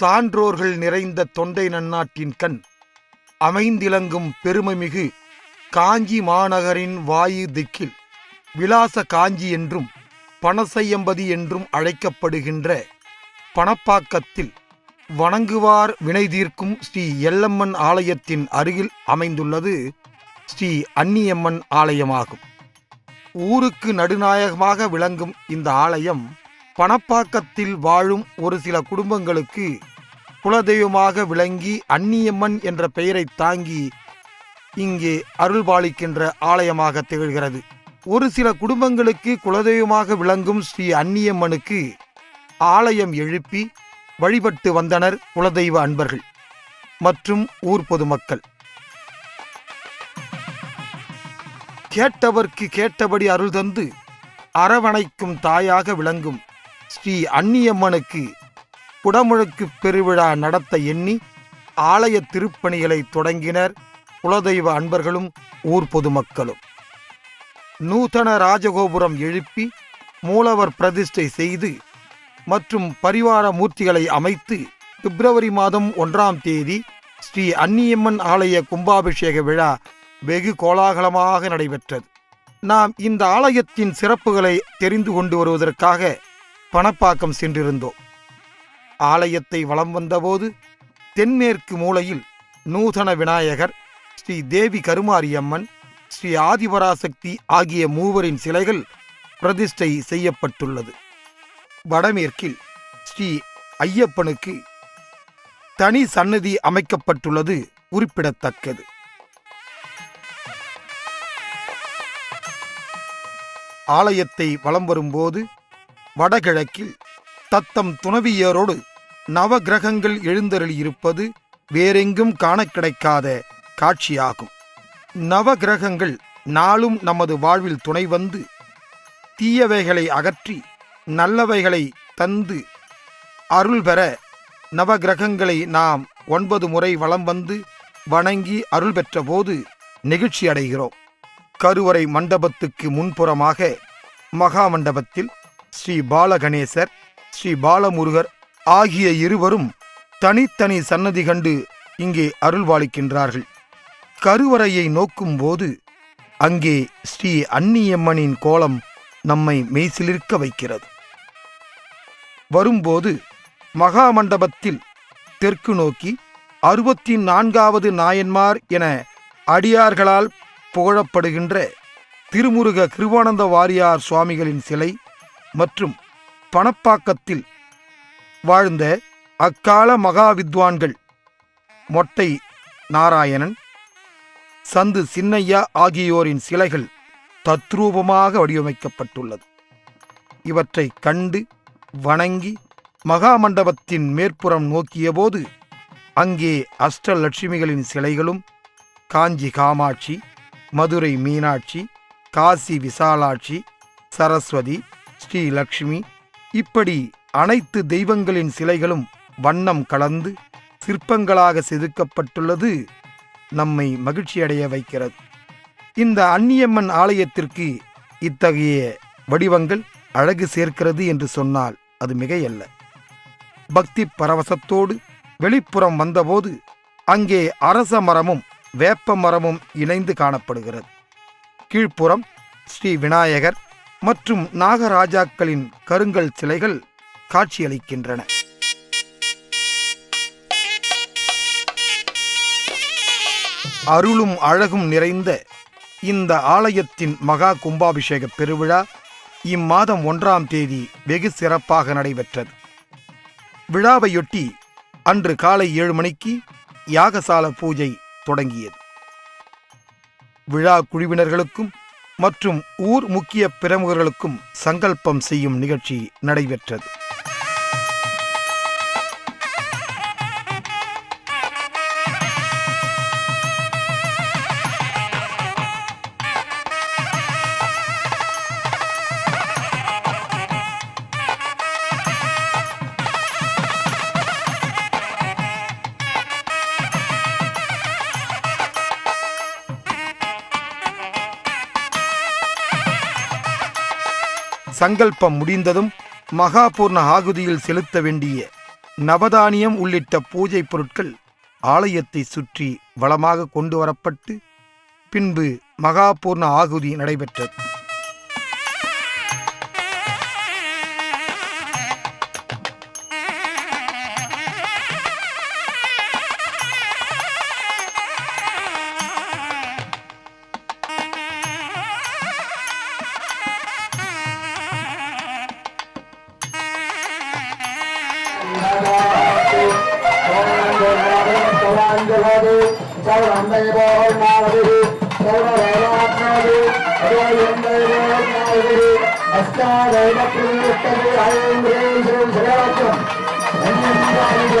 சான்றோர்கள் நிறைந்த தொண்டை நன்னாட்டின் கண். அமைந்திலங்கும் பெருமைமிகு காஞ்சி மாநகரின் வாயு திக்கில். விலாச காஞ்சி என்றும் பணசையம்பதி என்றும் அழைக்கப்படுகின்ற பணப்பாக்கத்தில் வணங்குவார் வினை தீர்க்கும் ஸ்ரீ எல்லம்மன் ஆலயத்தின் அருகில் அமைந்துள்ளது ஸ்ரீ அன்னியம்மன் ஆலயமாகும். ஊருக்கு நடுநாயகமாக விளங்கும் இந்த ஆலயம் பணப்பாக்கத்தில் வாழும் ஒரு சில குடும்பங்களுக்கு குலதெய்வமாக விளங்கி அன்னியம்மன் என்ற பெயரை தாங்கி இங்கே அருள்பாலிக்கின்ற ஆலயமாக திகழ்கிறது. ஒரு சில குடும்பங்களுக்கு குலதெய்வமாக விளங்கும் ஸ்ரீ அன்னியம்மனுக்கு ஆலயம் எழுப்பி வழிபட்டு வந்தனர் குலதெய்வ அன்பர்கள் மற்றும் ஊர் பொதுமக்கள். கேட்டவர்க்கு கேட்டபடி அருள் தந்து அரவணைக்கும் தாயாக விளங்கும் ஸ்ரீ அன்னியம்மனுக்கு குடமுழுக்கு பெருவிழா நடத்த எண்ணி ஆலய திருப்பணிகளை தொடங்கினர் குலதெய்வ அன்பர்களும் ஊர் பொதுமக்களும். நூதன ராஜகோபுரம் எழுப்பி மூலவர் பிரதிஷ்டை செய்து மற்றும் பரிவார மூர்த்திகளை அமைத்து பிப்ரவரி மாதம் ஒன்றாம் தேதி ஸ்ரீ அன்னியம்மன் ஆலய கும்பாபிஷேக விழா வெகு கோலாகலமாக நடைபெற்றது. நாம் இந்த ஆலயத்தின் சிறப்புகளை தெரிந்து கொண்டு வருவதற்காக பணப்பாக்கம் சென்றிருந்தோம். ஆலயத்தை வலம் வந்தபோது தென்மேற்கு மூலையில் நூதன விநாயகர் ஸ்ரீ தேவி கருமாரியம்மன் ஸ்ரீ ஆதிபராசக்தி ஆகிய மூவரின் சிலைகள் பிரதிஷ்டை செய்யப்பட்டுள்ளது. வடமேற்கில் ஸ்ரீ ஐயப்பனுக்கு தனி சன்னதி அமைக்கப்பட்டுள்ளது குறிப்பிடத்தக்கது. ஆலயத்தை வலம் வரும்போது வடகிழக்கில் தத்தம் துணவியரோடு நவகிரகங்கள் எழுந்தருளியிருப்பது வேறெங்கும் காண கிடைக்காத காட்சியாகும். நவகிரகங்கள் நாளும் நமது வாழ்வில் துணை வந்து தீயவைகளை அகற்றி நல்லவைகளை தந்து அருள் பெற நவகிரகங்களை நாம் ஒன்பது முறை வலம் வந்து வணங்கி அருள் பெற்றபோது நெகிழ்ச்சி அடைகிறோம். கருவறை மண்டபத்துக்கு முன்புறமாக மகா மண்டபத்தில் ஸ்ரீ பாலகணேசர் ஸ்ரீ பாலமுருகர் ஆகிய இருவரும் தனித்தனி சன்னதி கண்டு இங்கே அருள்வாளிக்கின்றார்கள். கருவறையை நோக்கும்போது அங்கே ஸ்ரீ அன்னியம்மனின் கோலம் நம்மை மெய்சிலிருக்க வைக்கிறது. வரும்போது மகா மண்டபத்தில் தெற்கு நோக்கி அறுபத்தி நான்காவது நாயன்மார் என அடியார்களால் புகழப்படுகின்ற திருமுருக கிருவானந்த வாரியார் சுவாமிகளின் சிலை மற்றும் பணப்பாக்கத்தில் வாழ்ந்த அக்கால மகாவித்வான்கள் மொட்டை நாராயணன் சந்து சின்னையா ஆகியோரின் சிலைகள் தத்ரூபமாக வடிவமைக்கப்பட்டுள்ளது. இவற்றை கண்டு வணங்கி மகா மண்டபத்தின் மேற்புறம் நோக்கியபோது அங்கே அஷ்டலட்சுமிகளின் சிலைகளும் காஞ்சி காமாட்சி மதுரை மீனாட்சி காசி விசாலாட்சி சரஸ்வதி ஸ்ரீலக்ஷ்மி இப்படி அனைத்து தெய்வங்களின் சிலைகளும் வண்ணம் கலந்து சிற்பங்களாக செதுக்கப்பட்டுள்ளது நம்மை மகிழ்ச்சியடைய வைக்கிறது. இந்த அந்நியம்மன் ஆலயத்திற்கு இத்தகைய வடிவங்கள் அழகு சேர்க்கிறது என்று சொன்னால் அது மிகையல்ல. பக்தி பரவசத்தோடு வெளிப்புறம் வந்தபோது அங்கே அரச மரமும் வேப்ப மரமும் இணைந்து காணப்படுகிறது. கீழ்ப்புறம் ஸ்ரீ விநாயகர் மற்றும் நாகராஜாக்களின் கருங்கல் சிலைகள் காட்சியளிக்கின்றன. அருளும் அழகும் நிறைந்த இந்த ஆலயத்தின் மகா கும்பாபிஷேக பெருவிழா இம்மாதம் ஒன்றாம் தேதி வெகு சிறப்பாக நடைபெற்றது. விழாவையொட்டி அன்று காலை ஏழு மணிக்கு யாகசால பூஜை தொடங்கியது. விழா குழுவினர்களுக்கும் மற்றும் ஊர் முக்கிய பிரமுகர்களுக்கும் சங்கல்பம் செய்யும் நிகழ்ச்சி நடைபெற்றது. சங்கல்பம் முடிந்ததும் மகாபூர்ண ஆகுதியில் செலுத்த வேண்டிய நவதானியம் உள்ளிட்ட பூஜை பொருட்கள் ஆலயத்தை சுற்றி வளமாக கொண்டு வரப்பட்டு பின்பு மகாபூர்ண ஆகுதி நடைபெற்றது. சௌராஞ்சலோது சௌரம்பை போல் மாவதிரு சௌரவேலாத்மாது அஸ்தாதைவத்திரி அஷ்டாதைவத்திரி ஐந்து சிவலட்சம் ஐந்து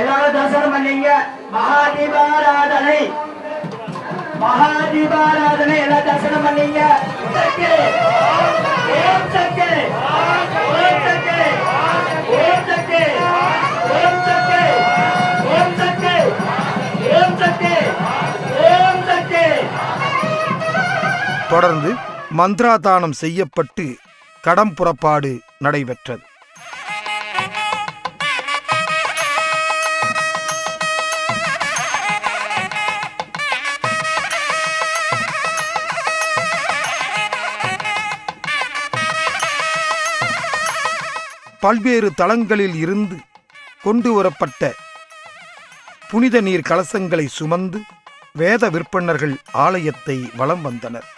எல்லாரும் தரிசனம் பண்ணீங்க. மகா தீபாராதனை எல்லாம் தரிசனம் பண்ணீங்க. ஓம் ஓம் ஓம் ஓம் ஓம் ஓம் ஓம் தொடர்ந்து மந்திராதானம் செய்யப்பட்டு கடம் புறப்பாடு நடைபெற்றது. பல்வேறு தளங்களில் இருந்து கொண்டு வரப்பட்ட புனித நீர் கலசங்களை சுமந்து வேத விற்பனர்கள் ஆலயத்தை வலம் வந்தனர்.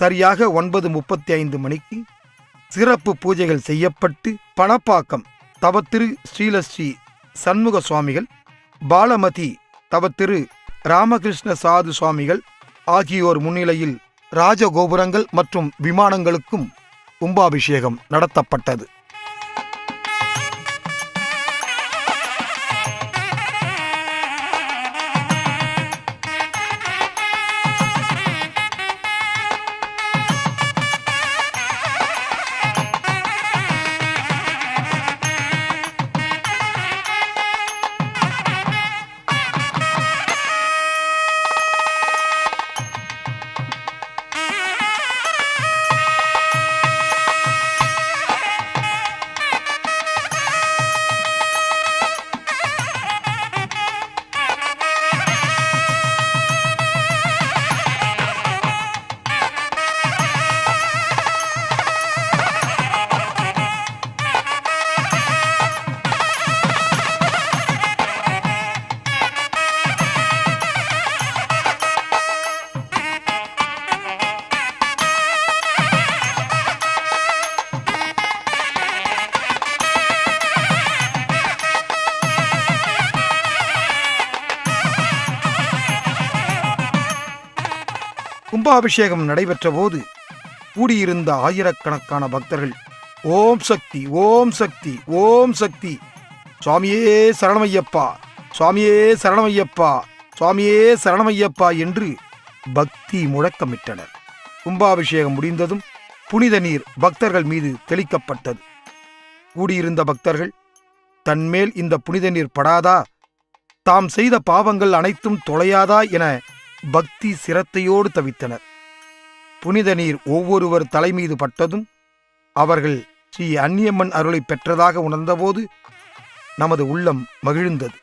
சரியாக ஒன்பது முப்பத்தி ஐந்து மணிக்கு சிறப்பு பூஜைகள் செய்யப்பட்டு பணப்பாக்கம் தவத்திரு ஸ்ரீலஸ்ரீ சண்முக சுவாமிகள் பாலமதி தவத்திரு ராமகிருஷ்ண சாது சுவாமிகள் ஆகியோர் முன்னிலையில் ராஜகோபுரங்கள் மற்றும் விமானங்களுக்கும் கும்பாபிஷேகம் நடத்தப்பட்டது. கும்பாபிஷேகம் நடைபெற்ற போது கூடியிருந்த ஆயிரக்கணக்கான பக்தர்கள் ஓம் சக்தி ஓம் சக்தி ஓம் சக்தி சுவாமியே சரணமையப்பா சுவாமியே சரணமையப்பா சுவாமியே சரணமையப்பா என்று பக்தி முழக்கமிட்டனர். கும்பாபிஷேகம் முடிந்ததும் புனித நீர் பக்தர்கள் மீது தெளிக்கப்பட்டது. கூடியிருந்த பக்தர்கள் தன்மேல் இந்த புனித நீர் படாதா? தாம் செய்த பாவங்கள் அனைத்தும் தொலையாதா? என பக்தி சிரத்தையோடு தவித்தனர். புனித நீர் ஒவ்வொருவர் தலைமீது பட்டதும் அவர்கள் ஸ்ரீ அந்நியம்மன் அருளை பெற்றதாக உணர்ந்தபோது நமது உள்ளம் மகிழ்ந்தது.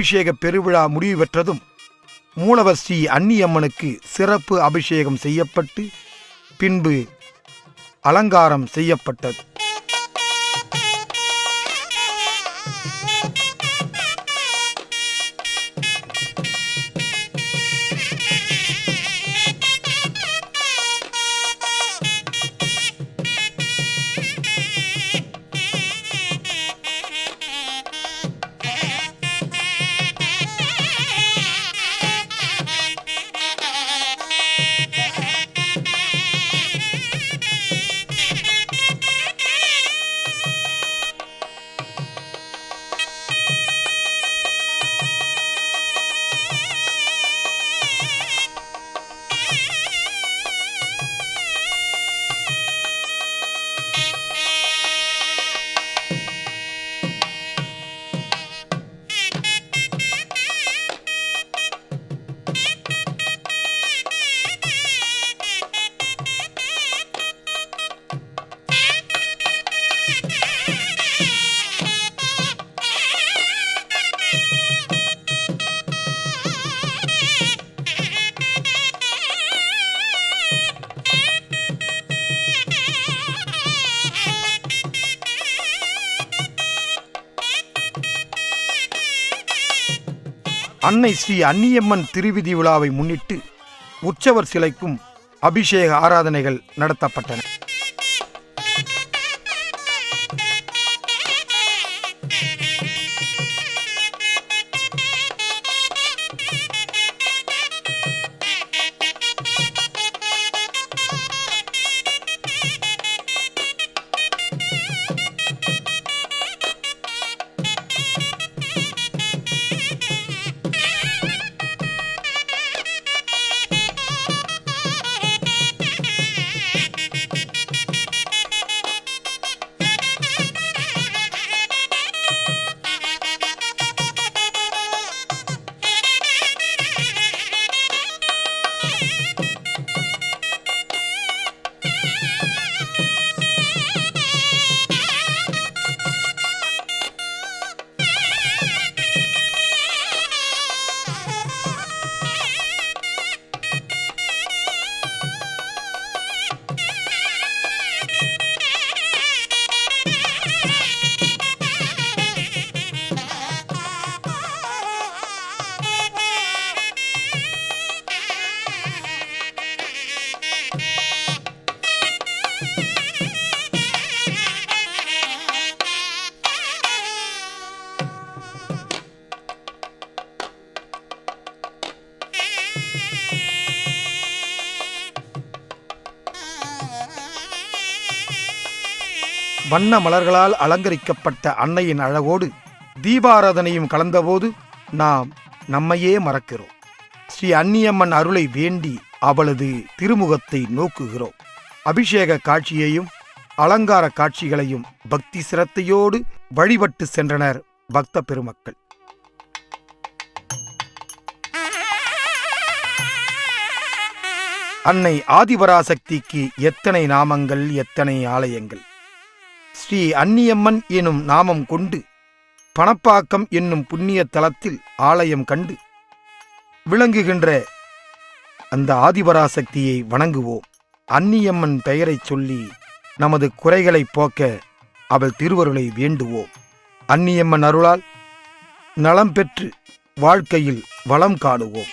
அபிஷேக பெருவிழா முடிவு பெற்றதும் மூலவர் ஸ்ரீ அன்னியம்மனுக்கு சிறப்பு அபிஷேகம் செய்யப்பட்டு பின்பு அலங்காரம் செய்யப்பட்டது. அன்னை ஸ்ரீ அன்னியம்மன் திருவிதி விழாவை முன்னிட்டு உற்சவர் சிலைக்கும் அபிஷேக ஆராதனைகள் நடத்தப்பட்டன. வண்ண மலர்களால் அலங்கரிக்கப்பட்ட அன்னையின் அழகோடு தீபாராதனையும் கலந்தபோது நாம் நம்மையே மறக்கிறோம். ஸ்ரீ அன்னியம்மன் அருளை வேண்டி அவளது திருமுகத்தை நோக்குகிறோம். அபிஷேக காட்சியையும் அலங்கார காட்சிகளையும் பக்தி சிரத்தையோடு வழிபட்டு சென்றனர் பக்த பெருமக்கள். அன்னை ஆதிபராசக்திக்கு எத்தனை நாமங்கள் எத்தனை ஆலயங்கள்? ஸ்ரீ அன்னியம்மன் எனும் நாமம் கொண்டு பணப்பாக்கம் என்னும் புண்ணிய தலத்தில் ஆலயம் கண்டு விளங்குகின்ற அந்த ஆதிபராசக்தியை வணங்குவோம். அன்னியம்மன் பெயரைச் சொல்லி நமது குறைகளைப் போக்க அவள் திருவருளை வேண்டுவோம். அன்னியம்மன் அருளால் நலம் பெற்று வாழ்க்கையில் வளம் காணுவோம்.